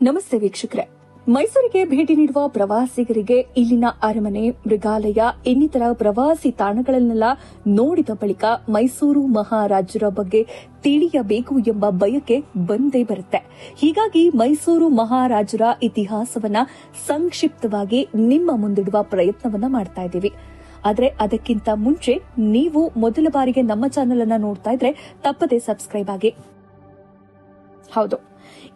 ನಮಸ್ತೆ ವೀಕ್ಷಕರೇ. ಮೈಸೂರಿಗೆ ಭೇಟಿ ನೀಡುವ ಪ್ರವಾಸಿಗರಿಗೆ ಇಲ್ಲಿನ ಅರಮನೆ, ಮೃಗಾಲಯ, ಇನ್ನಿತರ ಪ್ರವಾಸಿ ತಾಣಗಳನ್ನೆಲ್ಲ ನೋಡಿದ ಬಳಿಕ ಮೈಸೂರು ಮಹಾರಾಜರ ಬಗ್ಗೆ ತಿಳಿಯಬೇಕು ಎಂಬ ಬಯಕೆ ಬಂದೇ ಬರುತ್ತೆ. ಹೀಗಾಗಿ ಮೈಸೂರು ಮಹಾರಾಜರ ಇತಿಹಾಸವನ್ನ ಸಂಕ್ಷಿಪ್ತವಾಗಿ ನಿಮ್ಮ ಮುಂದಿಡುವ ಪ್ರಯತ್ನವನ್ನ ಮಾಡ್ತಾ ಇದ್ದೀವಿ. ಆದರೆ ಅದಕ್ಕಿಂತ ಮುಂಚೆ ನೀವು ಮೊದಲ ಬಾರಿಗೆ ನಮ್ಮ ಚಾನೆಲ್ ಅನ್ನ ನೋಡ್ತಾ ಇದ್ರೆ ತಪ್ಪದೆ ಸಬ್ಸ್ಕ್ರೈಬ್ ಆಗಿ. ಹೌದು.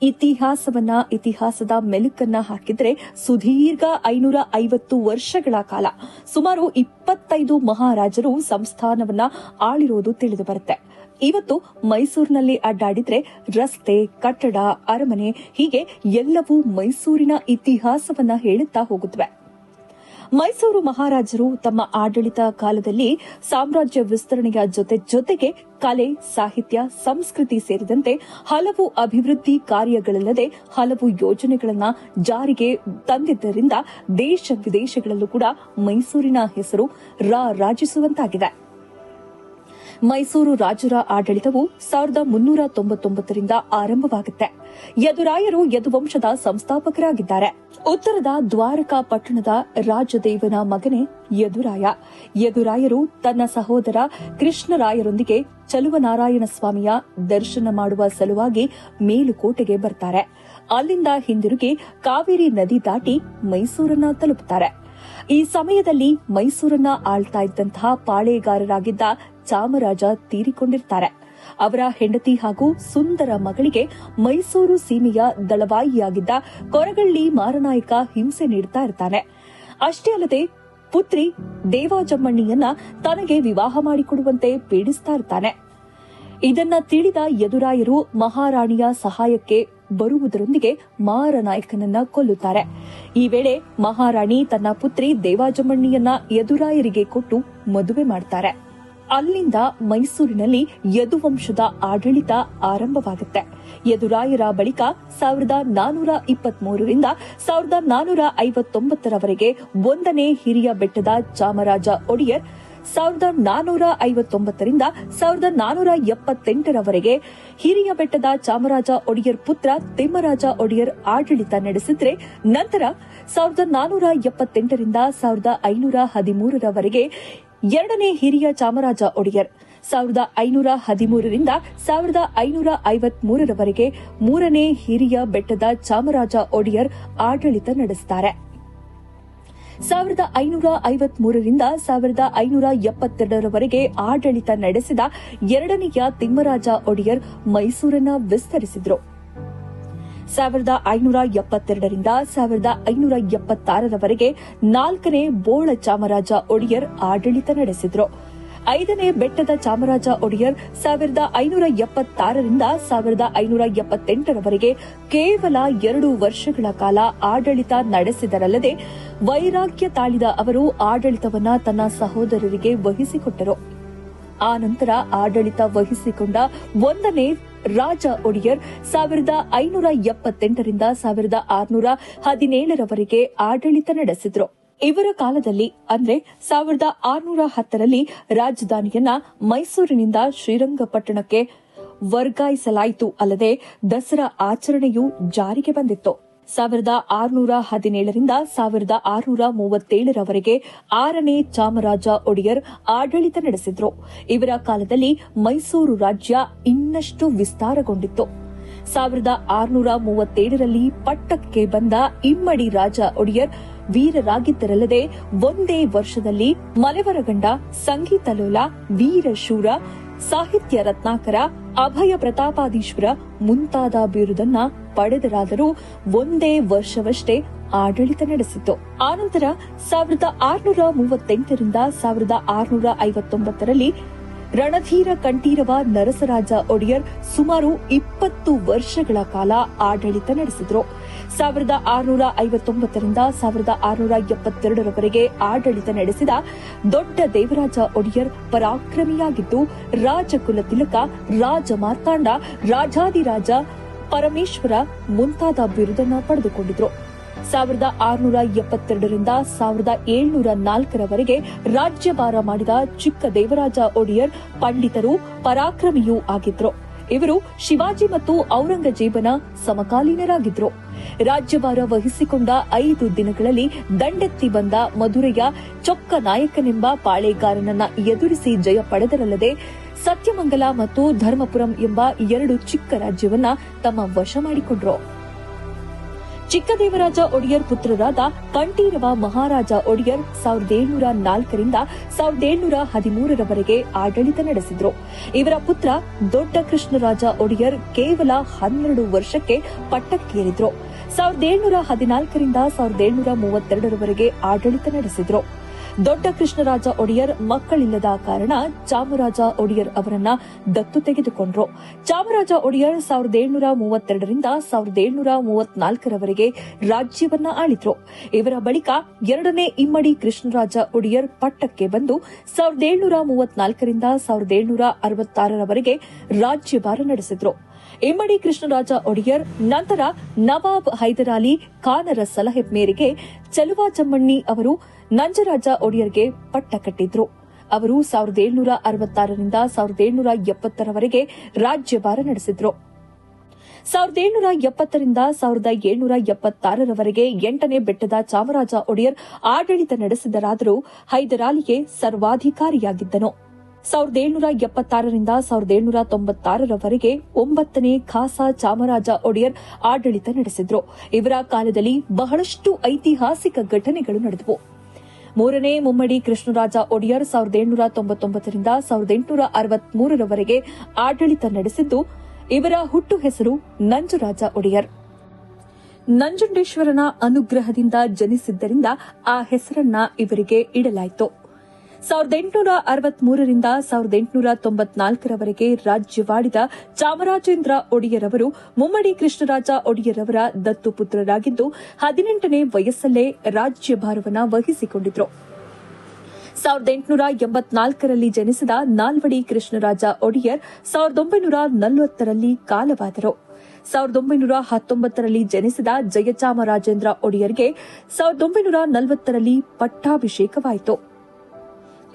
ಇತಿಹಾಸವನ್ನ, ಇತಿಹಾಸದ ಮೆಲುಕನ್ನ ಹಾಕಿದ್ರೆ ಸುದೀರ್ಘ ಐನೂರ ಐವತ್ತು ವರ್ಷಗಳ ಕಾಲ. ಸುಮಾರು ಇಪ್ಪತ್ತೈದು ಮಹಾರಾಜರು ಸಂಸ್ಥಾನವನ್ನ ಆಳಿರೋದು ತಿಳಿದು ಬರುತ್ತೆ. ಇವತ್ತು ಮೈಸೂರಿನಲ್ಲಿ ಅಡ್ಡಾಡಿದ್ರೆ ರಸ್ತೆ, ಕಟ್ಟಡ, ಅರಮನೆ ಹೀಗೆ ಎಲ್ಲವೂ ಮೈಸೂರಿನ ಇತಿಹಾಸವನ್ನ ಹೇಳುತ್ತಾ ಹೋಗುತ್ತವೆ. ಮೈಸೂರು ಮಹಾರಾಜರು ತಮ್ಮ ಆಡಳಿತ ಕಾಲದಲ್ಲಿ ಸಾಮ್ರಾಜ್ಯ ವಿಸ್ತರಣೆಯ ಜೊತೆ ಜೊತೆಗೆ ಕಲೆ, ಸಾಹಿತ್ಯ, ಸಂಸ್ಕೃತಿ ಸೇರಿದಂತೆ ಹಲವು ಅಭಿವೃದ್ಧಿ ಕಾರ್ಯಗಳಲ್ಲದೆ ಹಲವು ಯೋಜನೆಗಳನ್ನು ಜಾರಿಗೆ ತಂದಿದ್ದರಿಂದ ದೇಶ ವಿದೇಶಗಳಲ್ಲೂ ಕೂಡ ಮೈಸೂರಿನ ಹೆಸರು ರಾರಾಜಿಸುವಂತಾಗಿದೆ. ಮೈಸೂರು ರಾಜರ ಆಡಳಿತವು ಸಾವಿರದ ಮುನ್ನೂರ ತೊಂಬತ್ತೊಂಬತ್ತರಿಂದ ಆರಂಭವಾಗುತ್ತೆ. ಯದುರಾಯರು ಯದುವಂಶದ ಸಂಸ್ಥಾಪಕರಾಗಿದ್ದಾರೆ. ಉತ್ತರದ ದ್ವಾರಕಾ ಪಟ್ಟಣದ ರಾಜದೇವನ ಮಗನೇ ಯದುರಾಯ. ಯದುರಾಯರು ತನ್ನ ಸಹೋದರ ಕೃಷ್ಣರಾಯರೊಂದಿಗೆ ಚಲುವನಾರಾಯಣ ಸ್ವಾಮಿಯ ದರ್ಶನ ಮಾಡುವ ಸಲುವಾಗಿ ಮೇಲುಕೋಟೆಗೆ ಬರ್ತಾರೆ. ಅಲ್ಲಿಂದ ಹಿಂದಿರುಗಿ ಕಾವೇರಿ ನದಿ ದಾಟಿ ಮೈಸೂರನ್ನ ತಲುಪುತ್ತಾರೆ ಈ ಸಮಯದಲ್ಲಿ ಮೈಸೂರನ್ನ ಆಳ್ತಾ ಇದ್ದಂತಹ ಪಾಳೇಗಾರರಾಗಿದ್ದ ಚಾಮರಾಜ ತೀರಿಕೊಂಡಿರ್ತಾರೆ. ಅವರ ಹೆಂಡತಿ ಹಾಗೂ ಸುಂದರ ಮಗಳಿಗೆ ಮೈಸೂರು ಸೀಮೆಯ ದಳವಾಯಿಯಾಗಿದ್ದ ಕೊರಗಳ್ಳಿ ಮಾರನಾಯಕ ಹಿಂಸೆ ನೀಡುತ್ತಾ ಇರ್ತಾನೆ. ಅಷ್ಟೇ ಅಲ್ಲದೆ ಪುತ್ರಿ ದೇವಾಜಮ್ಮಣ್ಣಿಯನ್ನ ತನಗೆ ವಿವಾಹ ಮಾಡಿಕೊಡುವಂತೆ ಪೀಡಿಸ್ತಾ ಇರ್ತಾನೆ. ಇದನ್ನ ತಿಳಿದ ಯದುರಾಯರು ಮಹಾರಾಣಿಯ ಸಹಾಯಕ್ಕೆ ಬರುವುದರೊಂದಿಗೆ ಮಾರನಾಯಕನನ್ನ ಕೊಲ್ಲುತ್ತಾರೆ. ಈ ವೇಳೆ ಮಹಾರಾಣಿ ತನ್ನ ಪುತ್ರಿ ದೇವಾಜಮ್ಮಣ್ಣಿಯನ್ನ ಯದುರಾಯರಿಗೆ ಕೊಟ್ಟು ಮದುವೆ ಮಾಡ್ತಾರೆ. ಅಲ್ಲಿಂದ ಮೈಸೂರಿನಲ್ಲಿ ಯದುವಂಶದ ಆಡಳಿತ ಆರಂಭವಾಗುತ್ತೆ. ಯದುರಾಯರ ಬಳಿಕ ಸಾವಿರದ ನಾನೂರ ಇಪ್ಪತ್ಮೂರರಿಂದ ಸಾವಿರದ ನಾನೂರ ಐವತ್ತೊಂಬತ್ತರವರೆಗೆ ಒಂದನೇ ಹಿರಿಯ ಬೆಟ್ಟದ ಚಾಮರಾಜ ಒಡೆಯರ್ ಸಾವಿರದ ನಾನೂರ ಐವತ್ತೊಂಬತ್ತರಿಂದ ಸಾವಿರದ ನಾನೂರ ಎಪ್ಪತ್ತೆಂಟರವರೆಗೆ ಹಿರಿಯ ಬೆಟ್ಟದ ಚಾಮರಾಜ ಒಡೆಯರ್ ಪುತ್ರ ತಿಮ್ಮರಾಜ ಒಡೆಯರ್ ಆಡಳಿತ ನಡೆಸಿದ್ರೆ ನಂತರ ಸಾವಿರದ ನಾನೂರ ಎಪ್ಪತ್ತೆಂಟರಿಂದ ಸಾವಿರದ ಐನೂರ ಹದಿಮೂರರವರೆಗೆ ಎರಡನೇ ಹಿರಿಯ ಚಾಮರಾಜ ಒಡೆಯರ್. ಸಾವಿರದ ಐನೂರ ಹದಿಮೂರರಿಂದ ಸಾವಿರದ ಐನೂರ ಐವತ್ಮೂರರವರೆಗೆ ಮೂರನೇ ಹಿರಿಯ ಬೆಟ್ಟದ ಚಾಮರಾಜ ಒಡೆಯರ್ ಆಡಳಿತ ನಡೆಸುತ್ತಾರೆ ಸಾವಿರದ ಐನೂರ ಐವತ್ಮೂರರಿಂದ ಸಾವಿರದ ಐನೂರ ಎಪ್ಪತ್ತೆರಡರವರೆಗೆ ಆಡಳಿತ ನಡೆಸಿದ ಎರಡನೆಯ ತಿಮ್ಮರಾಜ ಒಡೆಯರ್ ಮೈಸೂರನ್ನ ವಿಸ್ತರಿಸಿದ್ರು. ಸಾವಿರದ ಐನೂರ ಎಪ್ಪತ್ತೆರಡರಿಂದ ಸಾವಿರದ ಐನೂರ ಎಪ್ಪತ್ತಾರರವರೆಗೆ ನಾಲ್ಕನೇ ಬೋಳ ಚಾಮರಾಜ ಒಡೆಯರ್ ಆಡಳಿತ ನಡೆಸಿದ್ರು. ಐದನೇ ಬೆಟ್ಟದ ಚಾಮರಾಜ ಒಡೆಯರ್ ಸಾವಿರದ ಐನೂರ ಎಪ್ಪತ್ತಾರರಿಂದ ಸಾವಿರದ ಐನೂರ ಎಪ್ಪತ್ತೆಂಟರವರೆಗೆ ಕೇವಲ ಎರಡು ವರ್ಷಗಳ ಕಾಲ ಆಡಳಿತ ನಡೆಸಿದರಲ್ಲದೆ ವೈರಾಗ್ಯ ತಾಳಿದ ಅವರು ಆಡಳಿತವನ್ನ ತನ್ನ ಸಹೋದರರಿಗೆ ವಹಿಸಿಕೊಟ್ಟರು. ಆ ನಂತರ ಆಡಳಿತ ವಹಿಸಿಕೊಂಡ ಒಂದನೇ ರಾಜ ಒಡೆಯರ್ ಸಾವಿರದ ಐನೂರ ಎಪ್ಪತ್ತೆಂಟರಿಂದ ಸಾವಿರದ ಆರುನೂರ ಹದಿನೇಳರವರೆಗೆ ಆಡಳಿತ ನಡೆಸಿದ್ರು. ಇವರ ಕಾಲದಲ್ಲಿ, ಅಂದ್ರೆ ಸಾವಿರದ ಆರುನೂರ ಹತ್ತರಲ್ಲಿ ರಾಜಧಾನಿಯನ್ನ ಮೈಸೂರಿನಿಂದ ಶ್ರೀರಂಗಪಟ್ಟಣಕ್ಕೆ ವರ್ಗಾಯಿಸಲಾಯಿತು ಅಲ್ಲದೆ ದಸರಾ ಆಚರಣೆಯು ಜಾರಿಗೆ ಬಂದಿತ್ತು. ಸಾವಿರದ ಆರುನೂರ ಹದಿನೇಳರಿಂದ ಸಾವಿರದ ಆರುನೂರ ಮೂವತ್ತೇಳರವರೆಗೆ ಆರನೇ ಚಾಮರಾಜ ಒಡೆಯರ್ ಆಡಳಿತ ನಡೆಸಿದ್ರು. ಇವರ ಕಾಲದಲ್ಲಿ ಮೈಸೂರು ರಾಜ್ಯ ಇನ್ನಷ್ಟು ವಿಸ್ತಾರಗೊಂಡಿತ್ತು. ಸಾವಿರದ ಆರುನೂರ ಮೂವತ್ತೇಳರಲ್ಲಿ ಪಟ್ಟಕ್ಕೆ ಬಂದ ಇಮ್ಮಡಿ ರಾಜ ಒಡೆಯರ್ ವೀರರಾಗಿದ್ದರಲ್ಲದೆ ಒಂದೇ ವರ್ಷದಲ್ಲಿ ಮಲೆವರಗಂಡ ಸಂಗೀತ ಲೋಲ, ವೀರಶೂರ, ಸಾಹಿತ್ಯ ರತ್ನಾಕರ ಅಭಯ ಪ್ರತಾಪಾದೀಶ್ವರ ಮುಂತಾದ ಬಿರುದನ್ನ ಪಡೆದರಾದರೂ ಒಂದೇ ವರ್ಷವಷ್ಟೇ ಆಡಳಿತ ನಡೆಸಿತು ಆನಂತರ ಸಾವಿರದ ಆರುನೂರ ಮೂವತ್ತೆಂಟರಿಂದ ಸಾವಿರದ ಆರುನೂರ ಐವತ್ತೊಂಬತ್ತರಲ್ಲಿ ರಣಧೀರ ಕಂಠೀರವ ನರಸರಾಜ ಒಡೆಯರ್ ಸುಮಾರು ಇಪ್ಪತ್ತು ವರ್ಷಗಳ ಕಾಲ ಆಡಳಿತ ನಡೆಸಿದ್ರು. ಸಾವಿರದ ಆರುನೂರ ಐವತ್ತೊಂಬತ್ತರಿಂದ ಸಾವಿರದ ಆರುನೂರ ಎಪ್ಪತ್ತೆರಡರವರೆಗೆ ಆಡಳಿತ ನಡೆಸಿದ ದೊಡ್ಡ ದೇವರಾಜ ಒಡೆಯರ್ ಪರಾಕ್ರಮಿಯಾಗಿದ್ದು ರಾಜಕುಲ ತಿಲಕ ರಾಜ ಮಾರ್ತಾಂಡ ರಾಜಾದಿರಾಜ ಪರಮೇಶ್ವರ ಮುಂತಾದ ಬಿರುದನ್ನು ಪಡೆದುಕೊಂಡಿದ್ರು. ಸಾವಿರದ ಆರುನೂರ ಎಪ್ಪತ್ತೆರಡರಿಂದ ಸಾವಿರದ ಏಳ್ನೂರ ನಾಲ್ಕರವರೆಗೆ ರಾಜ್ಯಭಾರ ಮಾಡಿದ ಚಿಕ್ಕ ದೇವರಾಜ ಒಡೆಯರ್ ಪಂಡಿತರು ಪರಾಕ್ರಮಿಯೂ ಆಗಿದ್ರು. ಇವರು ಶಿವಾಜಿ ಮತ್ತು ಔರಂಗಜೇಬನ ಸಮಕಾಲೀನರಾಗಿದ್ದರು ರಾಜ್ಯಭಾರ ವಹಿಸಿಕೊಂಡ ಐದು ದಿನಗಳಲ್ಲಿ ದಂಡೆತ್ತಿ ಬಂದ ಮಧುರೆಯ ಚೊಕ್ಕ ನಾಯಕನೆಂಬ ಪಾಳೇಗಾರನನ್ನ ಎದುರಿಸಿ ಜಯ ಪಡೆದರಲ್ಲದೆ ಸತ್ಯಮಂಗಲ ಮತ್ತು ಧರ್ಮಪುರಂ ಎಂಬ ಎರಡು ಚಿಕ್ಕ ರಾಜ್ಯವನ್ನ ತಮ್ಮ ವಶ ಮಾಡಿಕೊಂಡ್ರು. ಚಿಕ್ಕದೇವರಾಜ ಒಡೆಯರ್ ಪುತ್ರರಾದ ಕಂಠೀರವ ಮಹಾರಾಜ ಒಡೆಯರ್ ಸಾವಿರದ ಏಳ್ನೂರ ನಾಲ್ಕರಿಂದ ಸಾವಿರದ ಏಳ್ನೂರ ಹದಿಮೂರರವರೆಗೆ ಆಡಳಿತ ನಡೆಸಿದ್ರು. ಇವರ ಪುತ್ರ ದೊಡ್ಡ ಕೃಷ್ಣರಾಜ ಒಡೆಯರ್ ಕೇವಲ ಹನ್ನೆರಡು ವರ್ಷಕ್ಕೆ ಪಟ್ಟಕ್ಕೇರಿದ್ರು. ಸಾವಿರದ ಏಳ್ನೂರ ಹದಿನಾಲ್ಕರಿಂದ ಸಾವಿರದ ಏಳ್ನೂರ ಮೂವತ್ತೆರಡರವರೆಗೆ ಆಡಳಿತ ನಡೆಸಿದ್ರು. ದೊಡ್ಡ ಕೃಷ್ಣರಾಜ ಒಡೆಯರ್ ಮಕ್ಕಳಿಲ್ಲದ ಕಾರಣ ಚಾಮರಾಜ ಒಡೆಯರ್ ಅವರನ್ನ ದತ್ತು ತೆಗೆದುಕೊಂಡ್ರು. ಚಾಮರಾಜ ಒಡೆಯರ್ ಸಾವಿರದ ಏಳುನೂರ ಮೂವತ್ತೆರಡರಿಂದ ಸಾವಿರದ ಏಳುನೂರ ಮೂವತ್ನಾಲ್ಕರವರೆಗೆ ರಾಜ್ಯವನ್ನ ಆಳಿದ್ರು. ಇವರ ಬಳಿಕ ಎರಡನೇ ಇಮ್ಮಡಿ ಕೃಷ್ಣರಾಜ ಒಡೆಯರ್ ಪಟ್ಟಕ್ಕೆ ಬಂದು ಸಾವಿರದ ಏಳುನೂರ ಮೂವತ್ನಾಲ್ಕರಿಂದ ಸಾವಿರದ ಏಳುನೂರ ಅರವತ್ತಾರರವರೆಗೆ ರಾಜ್ಯಭಾರ ನಡೆಸಿದ್ರು. ಇಮ್ಮಡಿ ಕೃಷ್ಣರಾಜ ಒಡೆಯರ್, ನಂತರ ನವಾಬ್ ಹೈದರಾಲಿ ಖಾನರ ಸಲಹೆ ಮೇರೆಗೆ ಚಲುವ ಚಮ್ಮಣ್ಣಿ ಅವರು ನಂಜರಾಜ ಒಡೆಯರ್ಗೆ ಪಟ್ಟ ಕಟ್ಟಿದ್ರು. ಅವರು ಸಾವಿರದ ಏಳ್ನೂರ ಅರವತ್ತಾರರಿಂದ ಸಾವಿರದ ಏಳ್ನೂರ ಎಪ್ಪತ್ತರವರೆಗೆ ರಾಜ್ಯಭಾರ ನಡೆಸಿದ್ರು. ಸಾವಿರದ ಏಳ್ನೂರ ಎಪ್ಪತ್ತರಿಂದ ಸಾವಿರದ ಏಳ್ನೂರ ಎಪ್ಪತ್ತಾರರವರೆಗೆ ಎಂಟನೇ ಬೆಟ್ಟದ ಚಾಮರಾಜ ಒಡೆಯರ್ ಆಡಳಿತ ನಡೆಸಿದರಾದರೂ ಹೈದರಾಲಿಗೆ ಸರ್ವಾಧಿಕಾರಿಯಾಗಿದ್ದನು. ಸಾವಿರದ ಏಳ್ನೂರ ಎಪ್ಪತ್ತಾರರಿಂದ ಸಾವಿರದ ಏಳ್ನೂರ ತೊಂಬತ್ತಾರರವರೆಗೆ ಒಂಬತ್ತನೇ ಖಾಸಾ ಚಾಮರಾಜ ಒಡೆಯರ್ ಆಡಳಿತ ನಡೆಸಿದ್ರು. ಇವರ ಕಾಲದಲ್ಲಿ ಬಹಳಷ್ಟು ಐತಿಹಾಸಿಕ ಘಟನೆಗಳು ನಡೆದವು. ಮೂರನೇ ಮುಮ್ಮಡಿ ಕೃಷ್ಣರಾಜ ಒಡೆಯರ್ ಸಾವಿರದ ಏಳ್ನೂರ ತೊಂಬತ್ತೊಂಬತ್ತರಿಂದ ಸಾವಿರದ ಎಂಟುನೂರ ಅರವತ್ಮೂರರವರೆಗೆ ಆಡಳಿತ ನಡೆಸಿದ್ದು, ಇವರ ಹುಟ್ಟು ಹೆಸರು ನಂಜುರಾಜ ಒಡೆಯರ್. ನಂಜುಂಡೇಶ್ವರನ ಅನುಗ್ರಹದಿಂದ ಜನಿಸಿದ್ದರಿಂದ ಆ ಹೆಸರನ್ನ ಇವರಿಗೆ ಇಡಲಾಯಿತು. ಸಾವಿರದ ಎಂಟುನೂರ ಅರವತ್ಮೂರರಿಂದ ಸಾವಿರದ ಎಂಟುನೂರ ತೊಂಬತ್ನಾಲ್ಕರವರೆಗೆ ರಾಜ್ಯವಾಡಿದ ಚಾಮರಾಜೇಂದ್ರ ಒಡೆಯರ್ ಅವರು ಮುಮ್ಮಡಿ ಕೃಷ್ಣರಾಜ ಒಡೆಯರ್ ಅವರ ದತ್ತು ಪುತ್ರರಾಗಿದ್ದು, ಹದಿನೆಂಟನೇ ವಯಸ್ಸಲ್ಲೇ ರಾಜ್ಯಭಾರವನ್ನು ವಹಿಸಿಕೊಂಡಿದ್ದರು ಸಾವಿರದ ಎಂಟುನೂರ ಎಂಬತ್ನಾಲ್ಕರಲ್ಲಿ ಜನಿಸಿದ ನಾಲ್ವಡಿ ಕೃಷ್ಣರಾಜ ಒಡೆಯರ್ ಸಾವಿರದ ಒಂಬೈನೂರ ನಲವತ್ತರಲ್ಲಿ ಕಾಲವಾದರು. ಸಾವಿರದ ಒಂಬೈನೂರ ಹತ್ತೊಂಬತ್ತರಲ್ಲಿ ಜನಿಸಿದ ಜಯಚಾಮರಾಜೇಂದ್ರ ಒಡೆಯರ್ಗೆ ಸಾವಿರದ ಒಂಬೈನೂರ ನಲವತ್ತರಲ್ಲಿ ಪಟ್ಟಾಭಿಷೇಕವಾಯಿತು.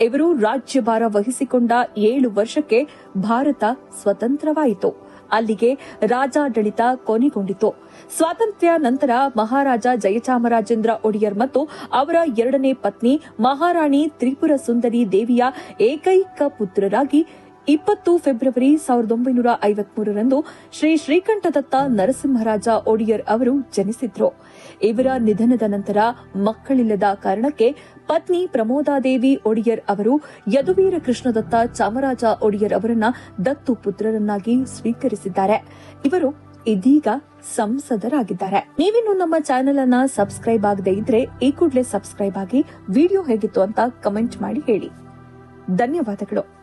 ಇವರು ರಾಜ್ಯಭಾರ ವಹಿಸಿಕೊಂಡ ಏಳು ವರ್ಷಕ್ಕೆ ಭಾರತ ಸ್ವತಂತ್ರವಾಯಿತು. ಅಲ್ಲಿಗೆ ರಾಜಾಡಳಿತ ಕೊನೆಗೊಂಡಿತು. ಸ್ವಾತಂತ್ರ್ಯ ನಂತರ ಮಹಾರಾಜ ಜಯಚಾಮರಾಜೇಂದ್ರ ಒಡೆಯರ್ ಮತ್ತು ಅವರ ಎರಡನೇ ಪತ್ನಿ ಮಹಾರಾಣಿ ತ್ರಿಪುರ ಸುಂದರಿ ದೇವಿಯ ಏಕೈಕ ಪುತ್ರರಾಗಿ ಇಪ್ಪತ್ತು ಫೆಬ್ರವರಿ ಸಾವಿರದ ಒಂಬೈನೂರ ಐವತ್ಮೂರರಂದು ಶ್ರೀ ಶ್ರೀಕಂಠದತ್ತ ನರಸಿಂಹರಾಜ ಒಡಿಯರ್ ಅವರು ಜನಿಸಿದ್ರು. ಇವರ ನಿಧನದ ನಂತರ ಮಕ್ಕಳಿಲ್ಲದ ಕಾರಣಕ್ಕೆ ಪತ್ನಿ ಪ್ರಮೋದಾದೇವಿ ಒಡಿಯರ್ ಅವರು ಯದುವೀರ ಕೃಷ್ಣದತ್ತ ಚಾಮರಾಜ ಒಡಿಯರ್ ಅವರನ್ನ ದತ್ತು ಪುತ್ರರನ್ನಾಗಿ ಸ್ವೀಕರಿಸಿದ್ದಾರೆ. ಇವರು ಇದೀಗ ಸಂಸದರಾಗಿದ್ದಾರೆ. ನೀವಿನ್ನು ನಮ್ಮ ಚಾನೆಲ್ ಅನ್ನ ಸಬ್ಸ್ಕ್ರೈಬ್ ಆಗದೆ ಇದ್ರೆ ಈ ಕೂಡಲೇ ಸಬ್ಸ್ಕ್ರೈಬ್ ಆಗಿ ವಿಡಿಯೋ ಹೇಗಿತ್ತು ಅಂತ ಕಮೆಂಟ್ ಮಾಡಿ ಹೇಳಿ. ಧನ್ಯವಾದಗಳು.